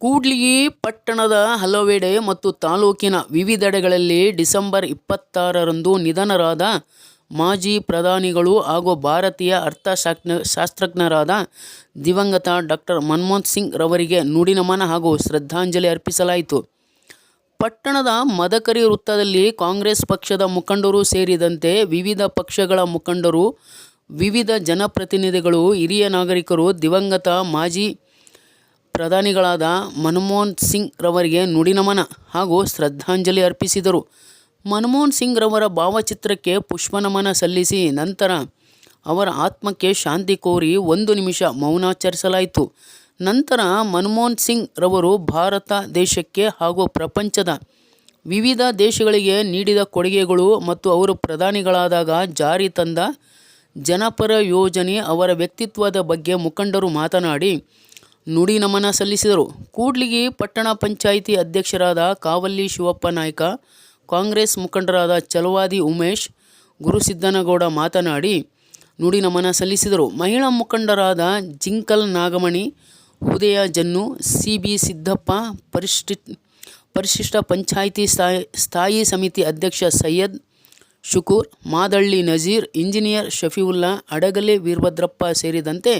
ಕೂಡ್ಲಿಗಿ ಪಟ್ಟಣದ ಹಲವೆಡೆ ಮತ್ತು ತಾಲೂಕಿನ ವಿವಿಧೆಡೆಗಳಲ್ಲಿ ಡಿಸೆಂಬರ್ ಇಪ್ಪತ್ತಾರರಂದು ನಿಧನರಾದ ಮಾಜಿ ಪ್ರಧಾನಿಗಳು ಹಾಗೂ ಭಾರತೀಯ ಅರ್ಥಶಾಸ್ತ್ರ ಶಾಸ್ತ್ರಜ್ಞರಾದ ದಿವಂಗತ ಡಾಕ್ಟರ್ ಮನಮೋಹನ್ ಸಿಂಗ್ ರವರಿಗೆ ನುಡಿನಮನ ಹಾಗೂ ಶ್ರದ್ಧಾಂಜಲಿ ಅರ್ಪಿಸಲಾಯಿತು. ಪಟ್ಟಣದ ಮದಕರಿ ವೃತ್ತದಲ್ಲಿ ಕಾಂಗ್ರೆಸ್ ಪಕ್ಷದ ಮುಖಂಡರು ಸೇರಿದಂತೆ ವಿವಿಧ ಪಕ್ಷಗಳ ಮುಖಂಡರು, ವಿವಿಧ ಜನಪ್ರತಿನಿಧಿಗಳು, ಹಿರಿಯ ನಾಗರಿಕರು ದಿವಂಗತ ಮಾಜಿ ಪ್ರಧಾನಿಗಳಾದ ಮನಮೋಹನ್ ಸಿಂಗ್ ರವರಿಗೆ ನುಡಿನಮನ ಹಾಗೂ ಶ್ರದ್ಧಾಂಜಲಿ ಅರ್ಪಿಸಿದರು. ಮನಮೋಹನ್ ಸಿಂಗ್ ರವರ ಭಾವಚಿತ್ರಕ್ಕೆ ಪುಷ್ಪನಮನ ಸಲ್ಲಿಸಿ ನಂತರ ಅವರ ಆತ್ಮಕ್ಕೆ ಶಾಂತಿ ಕೋರಿ ಒಂದು ನಿಮಿಷ ಮೌನಾಚರಿಸಲಾಯಿತು. ನಂತರ ಮನಮೋಹನ್ ಸಿಂಗ್ ರವರು ಭಾರತ ದೇಶಕ್ಕೆ ಹಾಗೂ ಪ್ರಪಂಚದ ವಿವಿಧ ದೇಶಗಳಿಗೆ ನೀಡಿದ ಕೊಡುಗೆಗಳು ಮತ್ತು ಅವರು ಪ್ರಧಾನಿಗಳಾದಾಗ ಜಾರಿ ತಂದ ಜನಪರ ಯೋಜನೆ, ಅವರ ವ್ಯಕ್ತಿತ್ವದ ಬಗ್ಗೆ ಮುಖಂಡರು ಮಾತನಾಡಿ ನುಡಿನಮನ ಸಲ್ಲಿಸಿದರು. ಕೂಡ್ಲಿಗಿ ಪಟ್ಟಣ ಪಂಚಾಯಿತಿ ಅಧ್ಯಕ್ಷರಾದ ಕಾವಲ್ಲಿ ಶಿವಪ್ಪ ನಾಯ್ಕ, ಕಾಂಗ್ರೆಸ್ ಮುಖಂಡರಾದ ಚಲುವಾದಿ ಉಮೇಶ್, ಗುರುಸಿದ್ದನಗೌಡ ಮಾತನಾಡಿ ನುಡಿ ನಮನ ಸಲ್ಲಿಸಿದರು. ಮಹಿಳಾ ಮುಖಂಡರಾದ ಜಿಂಕಲ್ ನಾಗಮಣಿ, ಉದಯ ಜನ್ನು, ಸಿ. ಬಿ. ಸಿದ್ದಪ್ಪ, ಪರಿಶಿಷ್ಟ ಪಂಚಾಯಿತಿ ಸ್ಥಾಯಿ ಸಮಿತಿ ಅಧ್ಯಕ್ಷ ಸೈಯದ್ ಶುಕೂರ್, ಮಾದಳ್ಳಿ ನಜೀರ್, ಇಂಜಿನಿಯರ್ ಶಫೀವುಲ್ಲಾ, ಅಡಗಲೆ ವೀರಭದ್ರಪ್ಪ ಸೇರಿದಂತೆ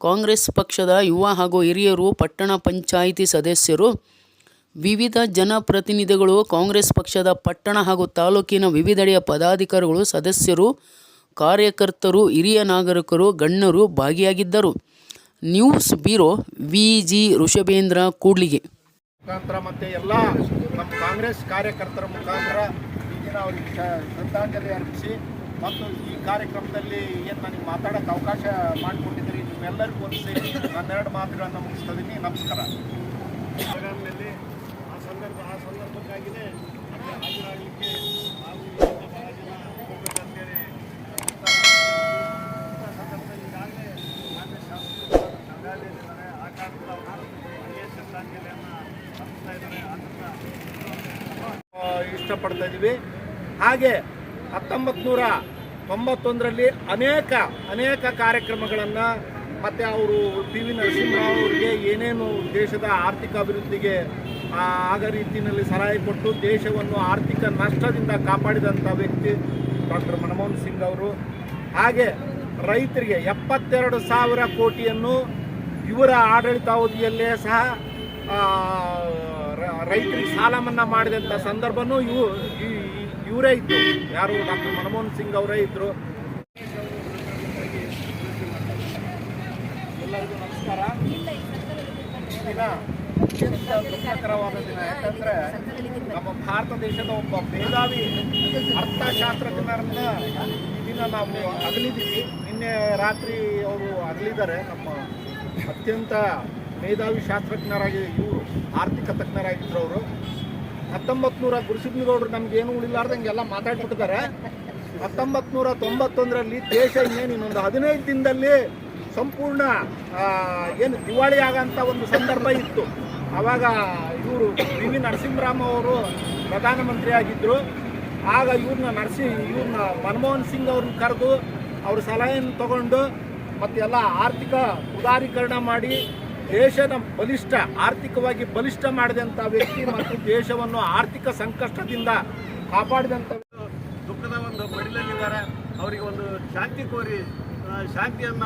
ಕಾಂಗ್ರೆಸ್ ಪಕ್ಷದ ಯುವ ಹಾಗೂ ಹಿರಿಯರು, ಪಟ್ಟಣ ಪಂಚಾಯಿತಿ ಸದಸ್ಯರು, ವಿವಿಧ ಜನಪ್ರತಿನಿಧಿಗಳು, ಕಾಂಗ್ರೆಸ್ ಪಕ್ಷದ ಪಟ್ಟಣ ಹಾಗೂ ತಾಲೂಕಿನ ವಿವಿಧೆಡೆಯ ಪದಾಧಿಕಾರಿಗಳು, ಸದಸ್ಯರು, ಕಾರ್ಯಕರ್ತರು, ಹಿರಿಯ ನಾಗರಿಕರು, ಗಣ್ಯರು ಭಾಗಿಯಾಗಿದ್ದರು. News bureau, V. G. Rishabhendra Kudligi ಮುಖಾಂತರ ಮತ್ತು ಎಲ್ಲ ನಮ್ಮ ಕಾಂಗ್ರೆಸ್ ಕಾರ್ಯಕರ್ತರ ಮುಖಾಂತರ ಶ್ರದ್ಧಾಂಜಲಿ ಅರ್ಪಿಸಿ ಮತ್ತು ಈ ಕಾರ್ಯಕ್ರಮದಲ್ಲಿ ಏನು ನನಗೆ ಮಾತಾಡೋಕ್ಕೆ ಅವಕಾಶ ಮಾಡಿಕೊಟ್ಟಿದ್ದೀರಿ ನಿಮ್ಮೆಲ್ಲರಿಗೂ ಒಂದು ಸೇರಿ ನನ್ನೆರಡು ಮಾತುಗಳನ್ನು ಮುಗಿಸ್ತಾ ಇದ್ದೀನಿ ನಮಸ್ಕಾರ ಆ ಸಂದರ್ಭ ಆ ಸಂದರ್ಭಕ್ಕಾಗಿಯೇ ಅಲ್ಲಿ ಹಾಜರಾಗಲಿಕ್ಕೆ ನಾವು ಬಹಳ ಜನ ಹೋಗ್ಬೇಕಂತೇಳಿ ಇಂಥ ಸಂದರ್ಭದಲ್ಲಿ ಈಗಾಗಲೇ ಕಾಂಗ್ರೆಸ್ ಶಾಸಕರು ಸಂಘಾಲಯದಲ್ಲಿದ್ದಾರೆ ಆ ಕಾರಣದಿಂದ ಅವರು ಅಲ್ಲೇ ಶ್ರದ್ಧಾಂಜಲಿಯನ್ನು ಅರ್ಪಿಸ್ತಾ ಇದ್ದಾರೆ ಅದನ್ನು ಇಷ್ಟಪಡ್ತಾ ಇದ್ದೀವಿ. ಹಾಗೆ ಹತ್ತೊಂಬತ್ತು ನೂರ ತೊಂಬತ್ತೊಂದರಲ್ಲಿ ಅನೇಕ ಅನೇಕ ಕಾರ್ಯಕ್ರಮಗಳನ್ನು ಮತ್ತು ಅವರು ಪಿ ವಿ ನರಸಿಂಹರಾವ್ ಅವರಿಗೆ ಏನೇನು ದೇಶದ ಆರ್ಥಿಕ ಅಭಿವೃದ್ಧಿಗೆ ಆಗ ರೀತಿಯಲ್ಲಿ ಸಲಹೆ ಕೊಟ್ಟು ದೇಶವನ್ನು ಆರ್ಥಿಕ ನಷ್ಟದಿಂದ ಕಾಪಾಡಿದಂಥ ವ್ಯಕ್ತಿ ಡಾಕ್ಟರ್ ಮನಮೋಹನ್ ಸಿಂಗ್ ಅವರು. ಹಾಗೆ ರೈತರಿಗೆ ಎಪ್ಪತ್ತೆರಡು ಸಾವಿರ ಕೋಟಿಯನ್ನು ಇವರ ಆಡಳಿತಾವಧಿಯಲ್ಲೇ ಸಹ ರೈತರಿಗೆ ಸಾಲ ಮನ್ನಾ ಮಾಡಿದಂಥ ಸಂದರ್ಭನೂ ಇವು ಇವರೇ ಇತ್ತು. ಯಾರು ಡಾಕ್ಟರ್ ಮನಮೋಹನ್ ಸಿಂಗ್ ಅವರೇ ಇದ್ದರು ಎಲ್ಲರಿಗೂ ನಮಸ್ಕಾರ ಈ ದಿನ ಅತ್ಯಂತ ದುಃಖಕರವಾದ ದಿನ. ಯಾಕಂದ್ರೆ ನಮ್ಮ ಭಾರತ ದೇಶದ ಒಬ್ಬ ಮೇಧಾವಿ ಅರ್ಥಶಾಸ್ತ್ರಜ್ಞರನ್ನ ಈ ದಿನ ನಾವು ಅಗಲಿದ್ದೀವಿ. ನಿನ್ನೆ ರಾತ್ರಿ ಅವರು ಅಗಲಿದ್ದಾರೆ. ನಮ್ಮ ಅತ್ಯಂತ ಮೇಧಾವಿ ಶಾಸ್ತ್ರಜ್ಞರಾಗಿ ಇವರು, ಆರ್ಥಿಕ ತಜ್ಞರಾಗಿದ್ದರು ಅವರು. ಹತ್ತೊಂಬತ್ತು ನೂರ ಗುರುಸಿದ್ನಗೌಡರು ನಮ್ಗೇನು ಉಳಿಲಾರ್ದಂಗೆ ಎಲ್ಲ ಮಾತಾಡ್ಬಿಟ್ಟಿದ್ದಾರೆ. ಹತ್ತೊಂಬತ್ತು ನೂರ ತೊಂಬತ್ತೊಂದರಲ್ಲಿ ದೇಶ ಇನ್ನೇನು ಇನ್ನೊಂದು ಹದಿನೈದು ದಿನದಲ್ಲಿ ಸಂಪೂರ್ಣ ಏನು ದಿವಾಳಿ ಆಗಂತ ಒಂದು ಸಂದರ್ಭ ಇತ್ತು. ಆವಾಗ ಇವರು ವಿ ವಿ ನರಸಿಂಹರಾಮ್ ಅವರು ಪ್ರಧಾನಮಂತ್ರಿ ಆಗಿದ್ದರು ಆಗ ಇವ್ರನ್ನ ನರಸಿ ಇವ್ರನ್ನ ಮನಮೋಹನ್ ಸಿಂಗ್ ಅವ್ರನ್ನ ಕರೆದು ಅವ್ರ ಸಲಹೆಯನ್ನು ತಗೊಂಡು ಮತ್ತೆಲ್ಲ ಆರ್ಥಿಕ ಉದಾರೀಕರಣ ಮಾಡಿ ದೇಶದ ಬಲಿಷ್ಠ, ಆರ್ಥಿಕವಾಗಿ ಬಲಿಷ್ಠ ಮಾಡಿದಂಥ ವ್ಯಕ್ತಿ ಮತ್ತು ದೇಶವನ್ನು ಆರ್ಥಿಕ ಸಂಕಷ್ಟದಿಂದ ಕಾಪಾಡಿದಂಥ ದುಃಖದ ಒಂದು ಮಡಿಲಲ್ಲಿದ್ದಾರೆ. ಅವರಿಗೆ ಒಂದು ಶಾಂತಿ ಕೋರಿ ಶಾಂತಿಯನ್ನ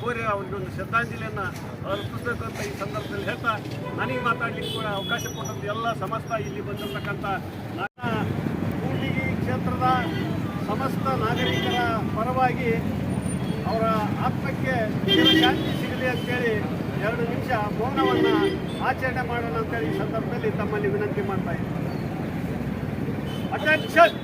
ಕೋರಿ ಅವರಿಗೊಂದು ಶ್ರದ್ಧಾಂಜಲಿಯನ್ನು ಅರ್ಪಿಸಬೇಕು ಅಂತ ಈ ಸಂದರ್ಭದಲ್ಲಿ ಹೇಳ್ತಾ, ನನಗೆ ಮಾತಾಡ್ಲಿಕ್ಕೆ ಕೂಡ ಅವಕಾಶ ಕೊಟ್ಟಂತ ಎಲ್ಲ ಸಮಸ್ತ ಇಲ್ಲಿ ಬಂದಿರತಕ್ಕಂಥ ನನ್ನ ಕ್ಷೇತ್ರದ ಸಮಸ್ತ ನಾಗರಿಕರ ಪರವಾಗಿ ಅವರ ಆತ್ಮಕ್ಕೆ ಶಾಂತಿ ಸಿಗಲಿ ಅಂತೇಳಿ ಎರಡು ನಿಮಿಷ ಮೌನವನ್ನು ಆಚರಣೆ ಮಾಡೋಣ ಅಂತೇಳಿ ಈ ಸಂದರ್ಭದಲ್ಲಿ ತಮ್ಮಲ್ಲಿ ವಿನಂತಿ ಮಾಡ್ತಾ ಇದ್ದೀನಿ. ಅಟೆನ್ಷನ್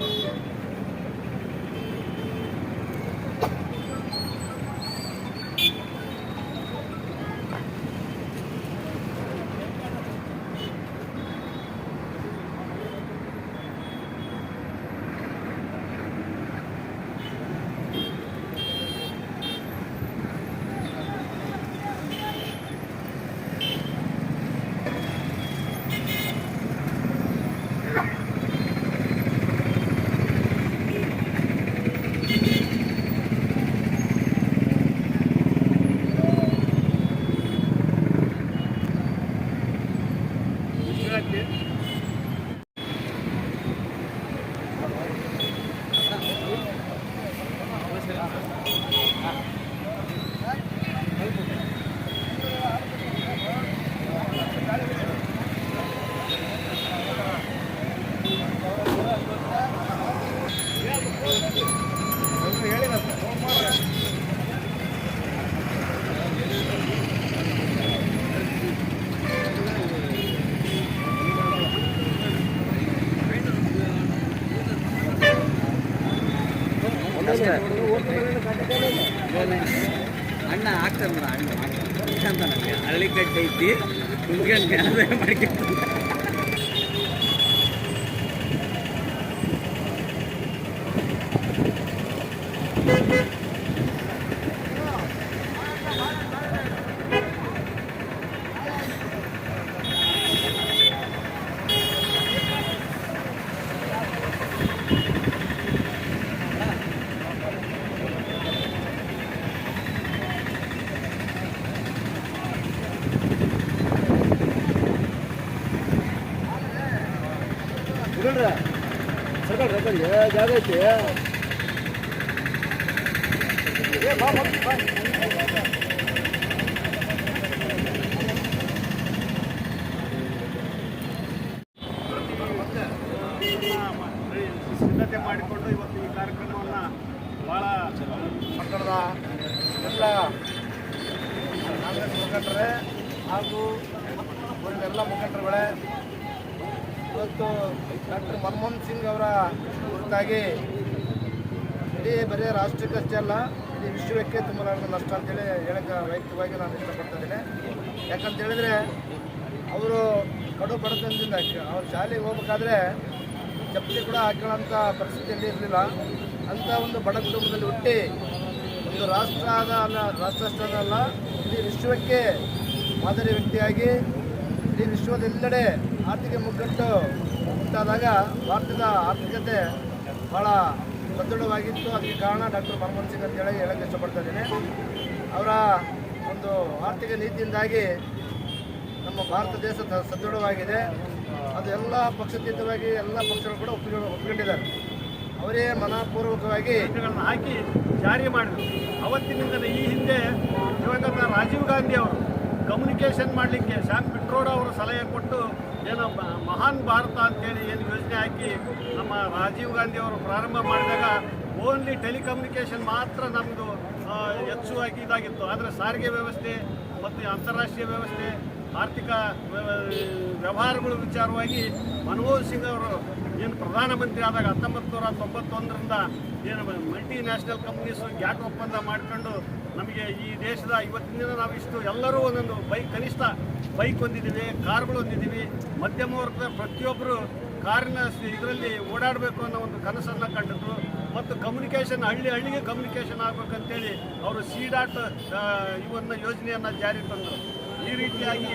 ಅಷ್ಟೇ. ಅಣ್ಣ ಆಗ್ತಾನೆ ಅಣ್ಣ ಹಳ್ಳಿಕಟ್ಟೆ ಐತಿ. ಮಾಡ್ಕೊಂಡು ಕುಂತ್ಕೊಂಡು ಅದೇ ಮಾಡ್ಕೊಂಡು ಜಾಗ ಐತಿ. ಸಿದ್ಧತೆ ಮಾಡಿಕೊಂಡು ಇವತ್ತು ಈ ಕಾರ್ಯಕ್ರಮವನ್ನು ಭಾಳ ಪಟ್ಟಣದ ಎಲ್ಲ ಕಾಂಗ್ರೆಸ್ ಮುಖಂಡರೇ ಹಾಗೂ ಊರಿನ ಮುಖಂಡರುಗಳೇ ಇವತ್ತು ಡಾಕ್ಟರ್ ಮನಮೋಹನ್ ಸಿಂಗ್ ಅವರ ಕುರಿತಾಗಿ ಇಡೀ ಬರೀ ರಾಷ್ಟ್ರಕ್ಕಷ್ಟೇ ಅಲ್ಲ, ಇಡೀ ವಿಶ್ವಕ್ಕೆ ತುಂಬ ನಷ್ಟ ಅಂತೇಳಿ ಹೇಳೋಕ್ಕೆ ವೈಯಕ್ತಿಕವಾಗಿ ನಾನು ಇಷ್ಟಪಡ್ತಿದ್ದೇನೆ ಯಾಕಂತ ಹೇಳಿದ್ರೆ ಅವರು ಕಡು ಬಡತನದಿಂದ ಅವ್ರು ಶಾಲೆಗೆ ಹೋಗ್ಬೇಕಾದ್ರೆ ಚಪ್ಪಲಿ ಕೂಡ ಹಾಕೊಳ್ಳೋಂಥ ಪರಿಸ್ಥಿತಿಯಲ್ಲಿ ಇರಲಿಲ್ಲ. ಅಂಥ ಒಂದು ಬಡ ಕುಟುಂಬದಲ್ಲಿ ಹುಟ್ಟಿ ಒಂದು ರಾಷ್ಟ್ರ ಆದ ಅಲ್ಲ ರಾಷ್ಟ್ರ ಅಷ್ಟೇ ಅಲ್ಲ, ಇಡೀ ವಿಶ್ವಕ್ಕೆ ಮಾದರಿ ವ್ಯಕ್ತಿಯಾಗಿ, ಇಡೀ ವಿಶ್ವದೆಲ್ಲೆಡೆ ಆರ್ಥಿಕ ಮುಗ್ಗಟ್ಟು ಉಂಟಾದಾಗ ಭಾರತದ ಆರ್ಥಿಕತೆ ಭಾಳ ಸದೃಢವಾಗಿತ್ತು ಅದಕ್ಕೆ ಕಾರಣ ಡಾಕ್ಟರ್ ಮನಮೋಹನ್ ಸಿಂಗ್ ಅಂತ ಹೇಳಿ ಹೇಳಕ್ಕೆ ಇಷ್ಟಪಡ್ತಾ ಇದ್ದೀನಿ. ಅವರ ಒಂದು ಆರ್ಥಿಕ ನೀತಿಯಿಂದಾಗಿ ನಮ್ಮ ಭಾರತ ದೇಶ ಸದೃಢವಾಗಿದೆ. ಅದು ಎಲ್ಲ ಪಕ್ಷಾತೀತವಾಗಿ ಎಲ್ಲ ಪಕ್ಷಗಳು ಕೂಡ ಒಪ್ಪಿಗೆ ಒಪ್ಪಿಕೊಂಡಿದ್ದಾರೆ. ಅವರೇ ಮನಪೂರ್ವಕವಾಗಿ ಹಾಕಿ ಜಾರಿ ಮಾಡಿದರು. ಅವತ್ತಿನಿಂದಲೇ ಈ ಹಿಂದೆ ದಿವಂಗತ ರಾಜೀವ್ ಗಾಂಧಿ ಅವರು ಕಮ್ಯುನಿಕೇಷನ್ ಮಾಡಲಿಕ್ಕೆ ಶ್ಯಾಮ್ ಪಿಟ್ರೋಡ ಅವರು ಸಲಹೆ ಕೊಟ್ಟು ಏನು ಮಹಾನ್ ಭಾರತ ಅಂತೇಳಿ ಏನು ಯೋಜನೆ ಹಾಕಿ ನಮ್ಮ ರಾಜೀವ್ ಗಾಂಧಿ ಅವರು ಪ್ರಾರಂಭ ಮಾಡಿದಾಗ ಓನ್ಲಿ ಟೆಲಿಕಮ್ಯುನಿಕೇಷನ್ ಮಾತ್ರ ನಮ್ಮದು ಹೆಚ್ಚುವಾಗಿ ಇದಾಗಿತ್ತು. ಆದರೆ ಸಾರಿಗೆ ವ್ಯವಸ್ಥೆ ಮತ್ತು ಅಂತಾರಾಷ್ಟ್ರೀಯ ವ್ಯವಸ್ಥೆ, ಆರ್ಥಿಕ ವ್ಯವ- ವ್ಯವಹಾರಗಳ ವಿಚಾರವಾಗಿ ಮನಮೋಹನ್ ಸಿಂಗ್ ಅವರು ಏನು ಪ್ರಧಾನಮಂತ್ರಿ ಆದಾಗ ಹತ್ತೊಂಬತ್ತು ನೂರ ತೊಂಬತ್ತೊಂದರಿಂದ ಏನು ಮಲ್ಟಿ ನ್ಯಾಷನಲ್ ಕಂಪ್ನೀಸು ಗ್ಯಾಟ್ ಒಪ್ಪಂದ ಮಾಡಿಕೊಂಡು ನಮಗೆ ಈ ದೇಶದ ಇವತ್ತಿನ ದಿನ ನಾವು ಇಷ್ಟು ಎಲ್ಲರೂ ಒಂದೊಂದು ಬೈಕ್ ಕನಿಷ್ಠ ಬೈಕ್ ಹೊಂದಿದ್ದೀವಿ, ಕಾರ್ಗಳು ಹೊಂದಿದ್ದೀವಿ, ಮಧ್ಯಮ ವರ್ಗದ ಪ್ರತಿಯೊಬ್ಬರು ಕಾರಿನ ಇದರಲ್ಲಿ ಓಡಾಡಬೇಕು ಅನ್ನೋ ಒಂದು ಕನಸನ್ನು ಕಂಡಿದ್ರು. ಮತ್ತು ಕಮ್ಯುನಿಕೇಷನ್ ಹಳ್ಳಿ ಹಳ್ಳಿಗೆ ಕಮ್ಯುನಿಕೇಷನ್ ಆಗಬೇಕಂತೇಳಿ ಅವರು ಸಿ ಡಾಟ್ ಇವನ್ನ ಯೋಜನೆಯನ್ನು ಜಾರಿ ತಂದರು. ಈ ರೀತಿಯಾಗಿ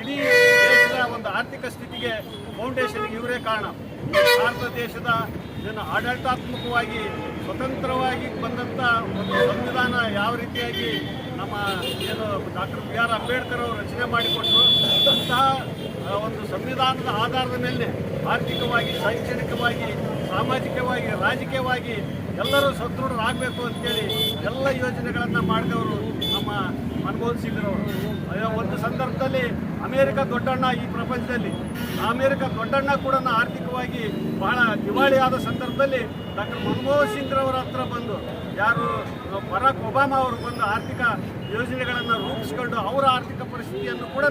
ಇಡೀ ದೇಶದ ಒಂದು ಆರ್ಥಿಕ ಸ್ಥಿತಿಗೆ ಫೌಂಡೇಶನ್ಗೆ ಇವರೇ ಕಾರಣ. ಭಾರತ ದೇಶದ ಇದನ್ನು ಆಡಳಿತಾತ್ಮಕವಾಗಿ ಸ್ವತಂತ್ರವಾಗಿ ಬಂದಂಥ ಒಂದು ಸಂವಿಧಾನ ಯಾವ ರೀತಿಯಾಗಿ ನಮ್ಮ ಏನು ಡಾಕ್ಟರ್ ಬಿ ಆರ್ ಅಂಬೇಡ್ಕರ್ ಅವರು ರಚನೆ ಮಾಡಿಕೊಟ್ಟರು ಅಂತಹ ಒಂದು ಸಂವಿಧಾನದ ಆಧಾರದ ಮೇಲೆ ಆರ್ಥಿಕವಾಗಿ, ಶೈಕ್ಷಣಿಕವಾಗಿ, ಸಾಮಾಜಿಕವಾಗಿ, ರಾಜಕೀಯವಾಗಿ ಎಲ್ಲರೂ ಸದೃಢರಾಗಬೇಕು ಅಂತೇಳಿ ಎಲ್ಲ ಯೋಜನೆಗಳನ್ನು ಮಾಡಿದವರು ನಮ್ಮ ಮನಮೋಹನ್ ಸಿಂಗ್ರವರು ಒಂದು ಸಂದರ್ಭದಲ್ಲಿ ಅಮೇರಿಕ ದೊಡ್ಡಣ್ಣ ಈ ಪ್ರಪಂಚದಲ್ಲಿ. ಅಮೇರಿಕ ದೊಡ್ಡಣ್ಣ ಕೂಡ ಆರ್ಥಿಕವಾಗಿ ಬಹಳ ದಿವಾಳಿಯಾದ ಸಂದರ್ಭದಲ್ಲಿ ಡಾಕ್ಟರ್ ಮನಮೋಹನ್ ಸಿಂಗ್ರವರ ಹತ್ರ ಬಂದು, ಯಾರು ಬರಾಕ್ ಒಬಾಮಾ ಅವರು ಬಂದು ಆರ್ಥಿಕ ಯೋಜನೆಗಳನ್ನು ರೂಪಿಸಿಕೊಂಡು ಅವರ ಆರ್ಥಿಕ ಪರಿಸ್ಥಿತಿಯನ್ನು ಕೂಡ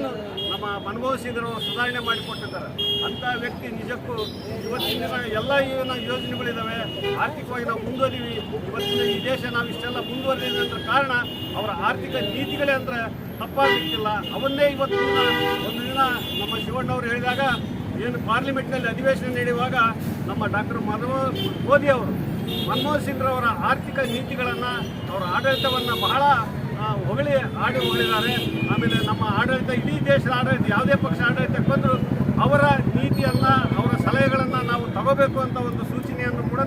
ನಮ್ಮ ಮನಮೋಹನ್ ಸಿಂಗ್ರವರು ಸುಧಾರಣೆ ಮಾಡಿಕೊಟ್ಟಿದ್ದಾರೆ. ಅಂಥ ವ್ಯಕ್ತಿ ನಿಜಕ್ಕೂ ಇವತ್ತಿನ ಎಲ್ಲ ಏನು ಯೋಜನೆಗಳಿದ್ದಾವೆ ಆರ್ಥಿಕವಾಗಿ ನಾವು ಮುಂದುವರಿವಿ ಇವತ್ತಿನ ಈ ದೇಶ ನಾವು ಇಷ್ಟೆಲ್ಲ ಮುಂದುವರಿದಿದೆ ಅಂತ ಕಾರಣ, ಅವರ ಆರ್ಥಿಕ ನೀತಿಗಳೇ ಅಂದರೆ ತಪ್ಪಾಗಲಿಕ್ಕಿಲ್ಲ. ಅವನ್ನೇ ಇವತ್ತು ಒಂದು ದಿನ ನಮ್ಮ ಶಿವಣ್ಣವರು ಹೇಳಿದಾಗ, ಏನು ಪಾರ್ಲಿಮೆಂಟ್ನಲ್ಲಿ ಅಧಿವೇಶನ ನಡೆಯುವಾಗ ನಮ್ಮ ಡಾಕ್ಟರ್ ಮನಮೋಹನ್ ಮೋದಿ ಅವರು, ಮನಮೋಹನ್ ಸಿಂಗ್ರವರ ಆರ್ಥಿಕ ನೀತಿಗಳನ್ನು, ಅವರ ಆಡಳಿತವನ್ನು ಬಹಳ ಹೊಗಳಿ ಆಡಿ ಹೊಗಳಿದ್ದಾರೆ. ಆಮೇಲೆ ನಮ್ಮ ಆಡಳಿತ, ಇಡೀ ದೇಶದ ಆಡಳಿತ, ಯಾವುದೇ ಪಕ್ಷ ಆಡಳಿತಕ್ಕೆ ಬಂದರೂ ಅವರ ನೀತಿಯನ್ನು, ಅವರ ಸಲಹೆಗಳನ್ನು ನಾವು ತಗೋಬೇಕು ಅಂತ ಒಂದು ಸೂಚನೆಯನ್ನು ಕೂಡ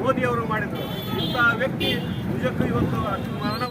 ಮೋದಿಯವರು ಮಾಡಿದರು. ಇಂಥ ವ್ಯಕ್ತಿ ನಿಜಕ್ಕೂ ಇವತ್ತು ಮರಣ